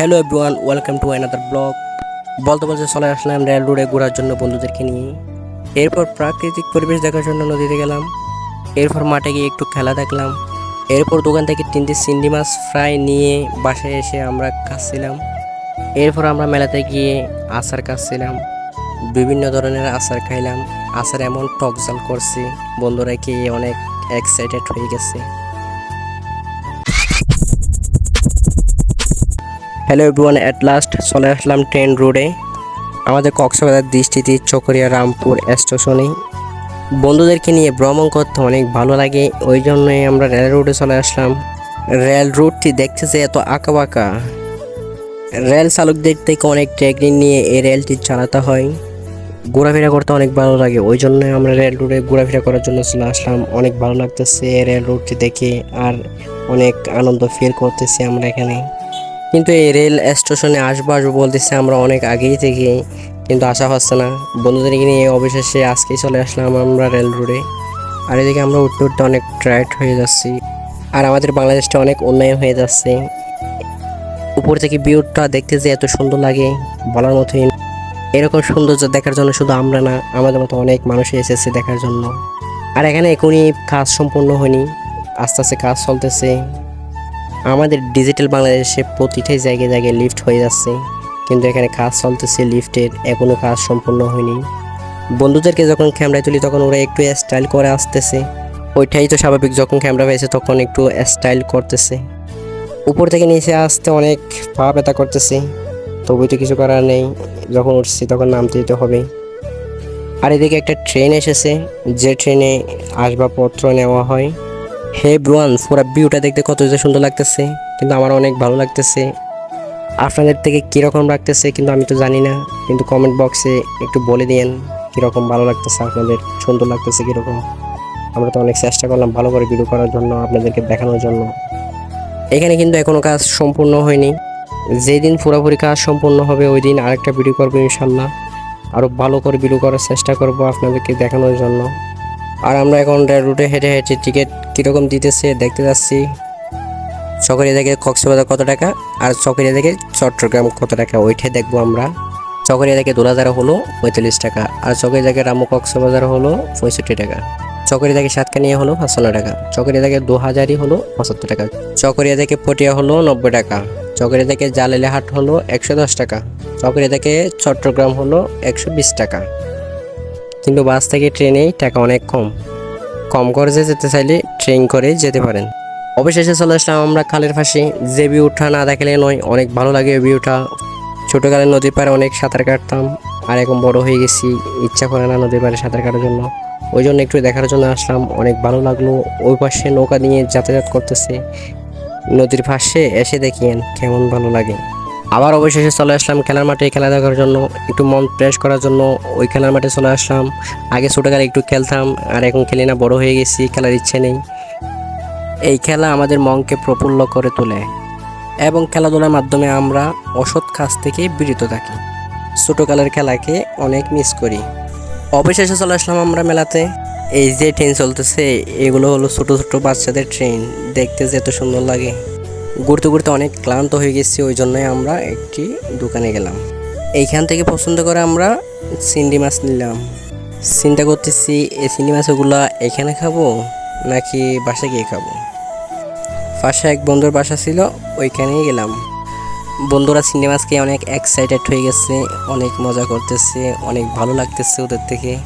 Hello everyone welcome to another blog বলতে বলতে চলে আসলাম রেল রোডে ঘোরার জন্য বন্ধুদেরকে নিয়ে। এরপর প্রাকৃতিক পরিবেশ দেখার জন্য নদীতে গেলাম। এরপর মাঠে গিয়ে একটু খেলা দেখলাম। এরপর দোকান থেকে তিনটি চিংড়ি মাছ ফ্রাই নিয়ে বাসায় এসে আমরা খাচ্ছিলাম। এরপর আমরা মেলাতে গিয়ে আচার খাচ্ছিলাম। বিভিন্ন ধরনের আচার খাইলাম। আচার এমন টক জাল করছে। বন্ধুরা খেয়ে অনেক এক্সাইটেড হয়ে গেছে। হ্যালো এভরিওয়ান অ্যাট লাস্ট চলে আসলাম ট্রেন রোডে আমাদের কক্সবাজার দৃষ্টিতে চকরিয়া, রামপুর, স্টেশনে। বন্ধুদেরকে নিয়ে ভ্রমণ করতে অনেক ভালো লাগে, ওই জন্যই আমরা রেল রোডে চলে আসলাম। রেল রুটটি দেখতেছে এত আঁকা বাঁকা রেল চালকদের থেকে অনেক টেকনিক নিয়ে এই রেলটি চালাতে হয়। ঘোরাফেরা করতে অনেক ভালো লাগে, ওই জন্য আমরা রেল রোডে ঘোরাফেরা করার জন্য চলে আসলাম। অনেক ভালো লাগতেছে রেল রুটটি দেখে, আর অনেক আনন্দ ফিল করতেছি আমরা এখানে। কিন্তু এই রেল স্টেশনে আসব আসব বলতেছে আমরা অনেক আগেই থেকে, কিন্তু আসা হচ্ছে না। বন্ধুদেরকে নিয়ে অবশেষে আজকেই চলে আসলাম আমরা রেল রোডে আর এদিকে আমরা উঠতে উঠতে অনেক ট্রাইট হয়ে যাচ্ছি। আর আমাদের বাংলাদেশটা অনেক উন্নয়ন হয়ে যাচ্ছে। উপর থেকে ভিউটা দেখতে যে এত সুন্দর লাগে, বলার মতোই এরকম সৌন্দর্য দেখার জন্য শুধু আমরা না, আমাদের মতো অনেক মানুষই এসেছে দেখার জন্য। আর এখানে এখনই কাজ সম্পূর্ণ হয়নি। আস্তে আস্তে কাজ চলতেছে। আমাদের ডিজিটাল বাংলাদেশে প্রতিটাই জায়গায় জায়গায় লিফট হয়ে যাচ্ছে। কিন্তু এখানে কাজ চলতেছে লিফটের এখনও কাজ সম্পূর্ণ হয়নি। বন্ধুদেরকে যখন ক্যামেরায় তুলি, তখন ওরা একটু স্টাইল করে আসতেছে। ওইটাই তো স্বাভাবিক, যখন ক্যামেরা পেয়েছে তখন একটু স্টাইল করতেছে। উপর থেকে নিচে আসতে অনেক পা ব্যথা করতেছে। তবু তো কিছু করার নেই। যখন উঠছি, তখন নামতে দিতে হবে। আর এদিকে একটা ট্রেন এসেছে। যে ট্রেনে আসবাবপত্র নেওয়া হয়। হে ব্রুয়ান, পুরো ভিউটা দেখতে কত যে সুন্দর লাগতেছে, কিন্তু আমার অনেক ভালো লাগতেছে। আপনাদের থেকে কীরকম লাগতেছে কিন্তু আমি তো জানি না, কিন্তু কমেন্ট বক্সে একটু বলে দিয়েন, কীরকম ভালো লাগতেছে, আপনাদের সুন্দর লাগতেছে কীরকম। আমরা তো অনেক চেষ্টা করলাম ভালো করে ভিডিও করার জন্য, আপনাদেরকে দেখানোর জন্য। এখানে কিন্তু এখনও কাজ সম্পূর্ণ হয়নি। যেদিন পুরোপুরি কাজ সম্পূর্ণ হবে, ওই দিন আরেকটা ভিডিও করব ইনশাল্লাহ আরও ভালো করে ভিডিও করার চেষ্টা করব আপনাদেরকে দেখানোর জন্য। আর আমরা এখন রুটে হেঁটে হেঁটে টিকিট কীরকম দিতেছে, দেখতে যাচ্ছি। চকরিয়া থেকে কক্সবাজার কত টাকা, আর চকরিয়া থেকে চট্টগ্রাম কত টাকা ওইটাই দেখব আমরা। চকরিয়া থেকে দুলাজার হলো পঁয়তাল্লিশ টাকা, আর চকরিয়া থেকে রামু কক্সবাজার হলো পঁয়ষট্টি টাকা। চকরিয়া থেকে সাতকানিয়া হলো পাঁচশো টাকা চকরিয়া থেকে দু হাজারই হলো পঁচাত্তর টাকা। চকরিয়া থেকে পটিয়া হলো নব্বই টাকা চকরিয়া থেকে জালালিহাট হলো একশো দশ টাকা চকরিয়া থেকে চট্টগ্রাম হলো একশো বিশ টাকা। কিন্তু বাস থেকে ট্রেনেই টাকা অনেক কম। কম খরচে যেতে চাইলে ট্রেন করে যেতে পারেন। অবশেষে চলে আসলাম আমরা খালের পাশে। যে ভিউটা না দেখলে নয়, অনেক ভালো লাগে ভিউটা। ছোটোকালে নদীর পাড়ে অনেক সাঁতার কাটতাম, আর এখন বড় হয়ে গেছি, ইচ্ছা করে না নদীর পাড়ে সাঁতার কাটার জন্য। ওই জন্য একটু দেখার জন্য আসলাম, অনেক ভালো লাগল। ওই পাশে নৌকা নিয়ে যাতায়াত করতেছে। নদীর পাশে এসে দেখিয়েন কেমন ভালো লাগে। আবার অবশেষে চলে আসলাম খেলার মাঠে খেলা দেখার জন্য, একটু মন ফ্রেশ করার জন্য। ওই খেলার মাঠে চলে আসলাম। আগে ছোটোকালে একটু খেলতাম, আর এখন খেলি না, বড় হয়ে গেছি, খেলার ইচ্ছে নেই। এই খেলা আমাদের মনকে প্রফুল্ল করে তোলে এবং খেলাধুলার মাধ্যমে আমরা অসৎ কাজ থেকে বিরত থাকি। ছোটোকালের খেলাকে অনেক মিস করি। অবশেষে চলে আসলাম আমরা মেলাতে। এই যে ট্রেন চলতেছে, এগুলো হলো ছোটো ছোটো বাচ্চাদের ট্রেন দেখতে যে এত সুন্দর লাগে। ঘুরতে ঘুরতে অনেক ক্লান্ত হয়ে গেছি, ওই জন্যই আমরা একটি দোকানে গেলাম। এইখান থেকে পছন্দ করে আমরা চিংড়ি মাছ নিলাম। চিন্তা করতেছি, এই চিংড়ি মাছগুলো এখানে খাব নাকি বাসা গিয়ে খাব? পাশে এক বন্ধুর বাসা ছিল, ওইখানেই গেলাম। বন্ধুরা চিংড়ি মাছ খেয়ে অনেক এক্সাইটেড হয়ে গেছে, অনেক মজা করতেছে, অনেক ভালো লাগতেছে ওদের থেকে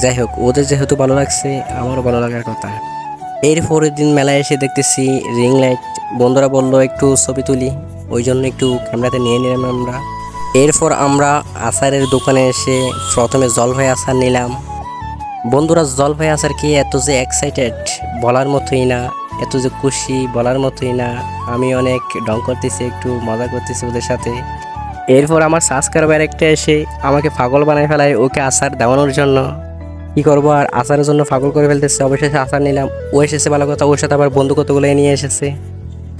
যাই হোক, ওদের যেহেতু ভালো লাগছে, আমারও ভালো লাগার কথা। এর পরের দিন মেলায় এসে দেখতেছি রিং লাইট বন্ধুরা বলল, একটু ছবি তুলি। ওই জন্য একটু ক্যামেরাতে নিয়ে নিলাম আমরা। এরপর আমরা আচারের দোকানে এসে প্রথমে জলপাই আচার নিলাম। বন্ধুরা জলপাই আচার কি এত যে এক্সাইটেড বলার মতোই না। এত যে খুশি, বলার মতোই না। আমি অনেক ডং করতেছি, একটু মজা করতেছি ওদের সাথে। এরপর আমার সাবস্ক্রাইবার একটা এসে আমাকে পাগল বানায় ফেলায়, ওকে আচার দেওয়ানোর জন্য। কি করব? আর আচারের জন্য পাগল করে ফেলতেছে। অবশেষে আচার নিলাম। ও এসেছে ভালো কথা। ওর সাথে আবার বন্ধু কতগুলো নিয়ে এসেছে।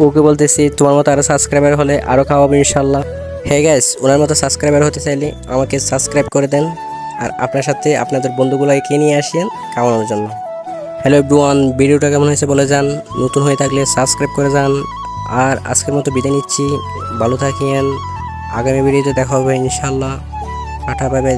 ওকে বলতেছি, তোমার মতো আরও সাবস্ক্রাইবার হলে আরও খাওয়াবো ইনশাল্লাহ হ্যাঁ গ্যাস ওনার মতো সাবস্ক্রাইবার হতে চাইলে আমাকে সাবস্ক্রাইব করে দেন। আর আপনার সাথে আপনাদের বন্ধুগুলোকে নিয়ে আসেন খাওয়ানোর জন্য। হ্যালো এভরিওয়ান ভিডিওটা কেমন হয়েছে বলে যান নতুন হয়ে থাকলে সাবস্ক্রাইব করে যান। আর আজকের মতো বিদায় নিচ্ছি। ভালো থাকেন। আগামী ভিডিওতে দেখা হবে ইনশাল্লাহ টাটা বাই বাই